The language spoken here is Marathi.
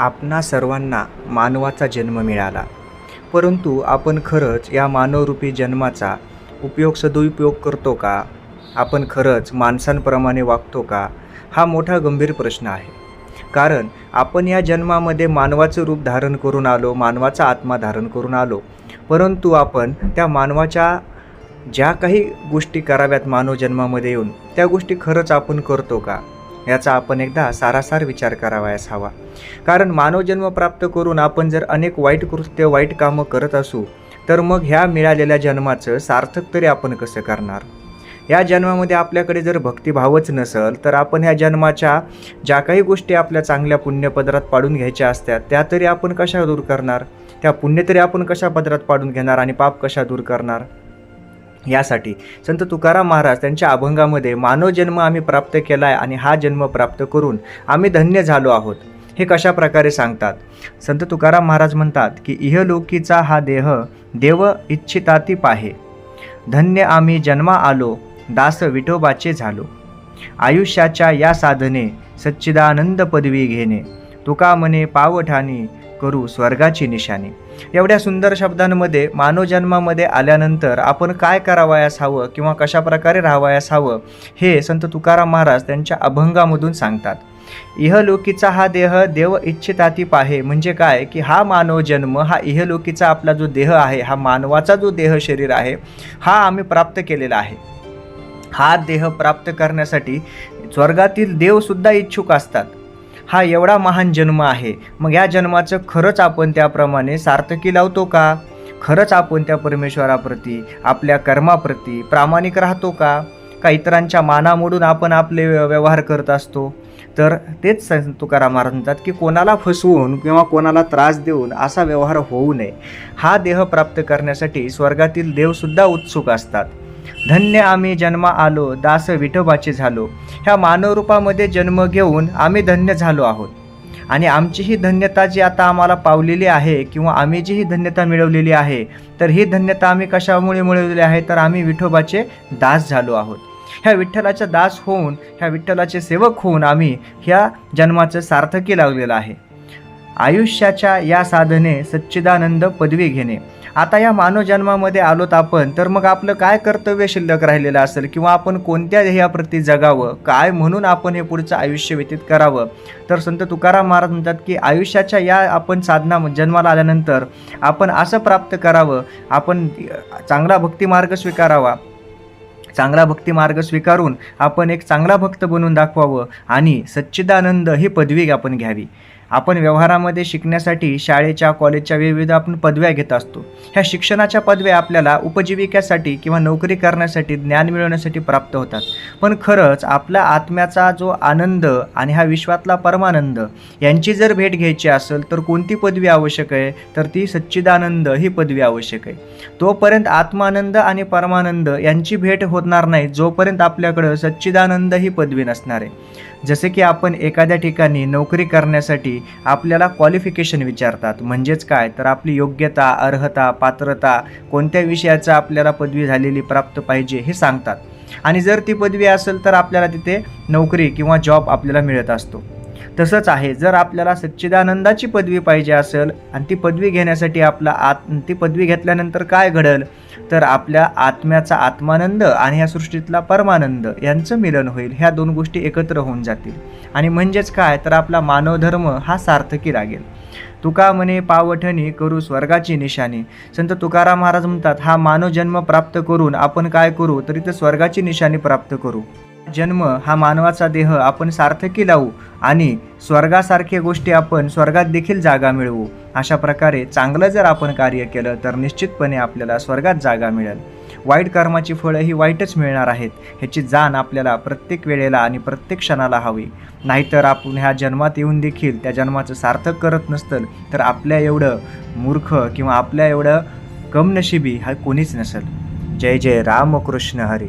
आपणा सर्वांना मानवाचा जन्म मिळाला. परंतु आपण खरंच या मानवरूपी जन्माचा उपयोग सदुपयोग करतो का? आपण खरंच माणसांप्रमाणे वागतो का? हा मोठा गंभीर प्रश्न आहे. कारण आपण या जन्मामध्ये मानवाचं रूप धारण करून आलो मानवाचा आत्मा धारण करून आलो. परंतु आपण त्या मानवाच्या ज्या काही गोष्टी कराव्यात मानव जन्मामध्ये येऊन त्या गोष्टी खरंच आपण करतो का? याचा आपण एकदा सारासार विचार करावयास हवा. कारण मानवजन्म प्राप्त करून आपण जर अनेक वाईट कृत्य वाईट कामं करत असू तर मग ह्या मिळालेल्या जन्माचं सार्थक तरी आपण कसं करणार? या जन्मामध्ये आपल्याकडे जर भक्तिभावच नसेल तर आपण ह्या जन्माच्या ज्या काही गोष्टी आपल्या चांगल्या पुण्यपदरात पाडून घ्यायच्या असतात त्या तरी आपण कशा दूर करणार? त्या पुण्य तरी आपण कशा पदरात पाडून घेणार आणि पाप कशा दूर करणार? यासाठी संत तुकाराम महाराज त्यांच्या अभंगामध्ये मानव जन्म आम्ही प्राप्त केला आहे आणि हा जन्म प्राप्त करून आम्ही धन्य झालो आहोत. हे कशा प्रकारे सांगतात? संत तुकाराम महाराज म्हणतात की इहलोकीचा हा देह देव इच्छिताती पाहे. धन्य आम्ही जन्मा आलो दास विठोबाचे झालो. आयुष्याच्या या साधने सच्चिदानंद पदवी घेणे. तुका मने पावठाणी करू स्वर्गाची निशाणी. एवढ्या सुंदर शब्दांमध्ये मानव जन्मामध्ये आल्यानंतर आपण काय करावयास हवं किंवा कशा प्रकारे राहावयास हवं हे संत तुकाराम महाराज त्यांच्या अभंगामधून सांगतात. इहलोकीचा हा देह देव इच्छिताती पाहे म्हणजे काय? की हा मानव जन्म हा इहलोकीचा आपला जो देह आहे हा मानवाचा जो देह शरीर आहे हा आम्ही प्राप्त केलेला आहे. हा देह प्राप्त करण्यासाठी स्वर्गातील देवसुद्धा इच्छुक असतात. हा एवढा महान जन्म आहे. मग या जन्माचं खरंच आपण त्याप्रमाणे सार्थकी लावतो का? खरंच आपण त्या परमेश्वराप्रती आपल्या कर्माप्रती प्रामाणिक राहतो का? का इतरांच्या मानामोडून आपण आपले व्य- व्यवहार करत असतो? तर तेच तुकाराम महाराज म्हणतात की कोणाला फसवून किंवा कोणाला त्रास देऊन असा व्यवहार होऊ नये. हा देह प्राप्त करण्यासाठी स्वर्गातील देवसुद्धा उत्सुक असतात. धन्य आम्ही जन्मा आलो दास विठोबाचे झालो. ह्या मानवरूपामध्ये जन्म घेऊन आम्ही धन्य झालो आहोत. आणि आमची ही धन्यता जी आता आम्हाला पावलेली आहे किंवा आम्ही जी ही धन्यता मिळवलेली आहे तर ही धन्यता आम्ही कशामुळे मिळवलेली आहे? तर आम्ही विठोबाचे दास झालो आहोत. ह्या विठ्ठलाचा दास होऊन ह्या विठ्ठलाचे सेवक होऊन आम्ही ह्या जन्माचं सार्थकी लागलेलं आहे. आयुष्याच्या या साधने सच्चिदानंद पदवी घेणे. आता या मानव जन्मामध्ये आलोत आपण तर मग आपलं काय कर्तव्य शिल्लक राहिलेलं असेल? किंवा आपण कोणत्या ध्येयाप्रती जगावं? काय म्हणून आपण हे पुढचं आयुष्य व्यतीत करावं? तर संत तुकाराम महाराज म्हणतात की आयुष्याच्या या आपण साधना जन्माला आल्यानंतर आपण असं प्राप्त करावं आपण चांगला भक्तिमार्ग स्वीकारावा. चांगला भक्ती मार्ग स्वीकारून आपण एक चांगला भक्त बनून दाखवावं आणि सच्चिदानंद ही पदवी आपण घ्यावी. आपण व्यवहारामध्ये शिकण्यासाठी शाळेच्या कॉलेजच्या विविध आपण पदव्या घेत असतो. ह्या शिक्षणाच्या पदव्या आपल्याला उपजीविकेसाठी किंवा नोकरी करण्यासाठी ज्ञान मिळवण्यासाठी प्राप्त होतात. पण खरंच आपल्या आत्म्याचा जो आनंद आणि हा विश्वातला परमानंद यांची जर भेट घ्यायची असेल तर कोणती पदवी आवश्यक आहे? तर ती सच्चिदानंद ही पदवी आवश्यक आहे. तोपर्यंत आत्मानंद आणि परमानंद यांची भेट होणार नाही जोपर्यंत आपल्याकडं सच्चिदानंद ही पदवी नसणार आहे. जसे की आपण एखाद्या ठिकाणी नोकरी करण्यासाठी आपल्याला क्वालिफिकेशन विचारतात. म्हणजेच काय? तर आपली योग्यता अर्हता पात्रता कोणत्या विषयाचा आपल्याला पदवी झालेली प्राप्त पाहिजे हे सांगतात. आणि जर ती पदवी असेल तर आपल्याला तिथे नोकरी किंवा जॉब आपल्याला मिळत असतो. तसंच आहे. जर आपल्याला सच्चिदानंदाची पदवी पाहिजे असेल आणि ती पदवी घेण्यासाठी आपला आत ती पदवी घेतल्यानंतर काय घडेल? तर आपल्या आत्म्याचा आत्मानंद आणि ह्या सृष्टीतला परमानंद यांचं मिलन होईल. ह्या दोन गोष्टी एकत्र होऊन जातील. आणि म्हणजेच काय? तर आपला मानवधर्म हा सार्थकी लागेल. तुका म्हणे पावठणी करू स्वर्गाची निशाणी. संत तुकाराम महाराज म्हणतात हा मानव जन्म प्राप्त करून आपण काय करू? तर इथं स्वर्गाची निशाणी प्राप्त करू. जन्म हा मानवाचा देह आपण सार्थकी लावू आणि स्वर्गासारख्या गोष्टी आपण स्वर्गात देखील जागा मिळवू. अशा प्रकारे चांगलं जर आपण कार्य केलं तर निश्चितपणे आपल्याला स्वर्गात जागा मिळेल. वाईट कर्माची फळं ही वाईटच मिळणार आहेत. ह्याची जाण आपल्याला प्रत्येक वेळेला आणि प्रत्येक क्षणाला हवी. नाहीतर आपण ह्या जन्मात येऊन देखील त्या जन्माचं सार्थक करत नसतं तर आपल्या एवढं मूर्ख किंवा आपल्या एवढं कमनशिबी हा कोणीच नसेल. जय जय रामकृष्ण हरी.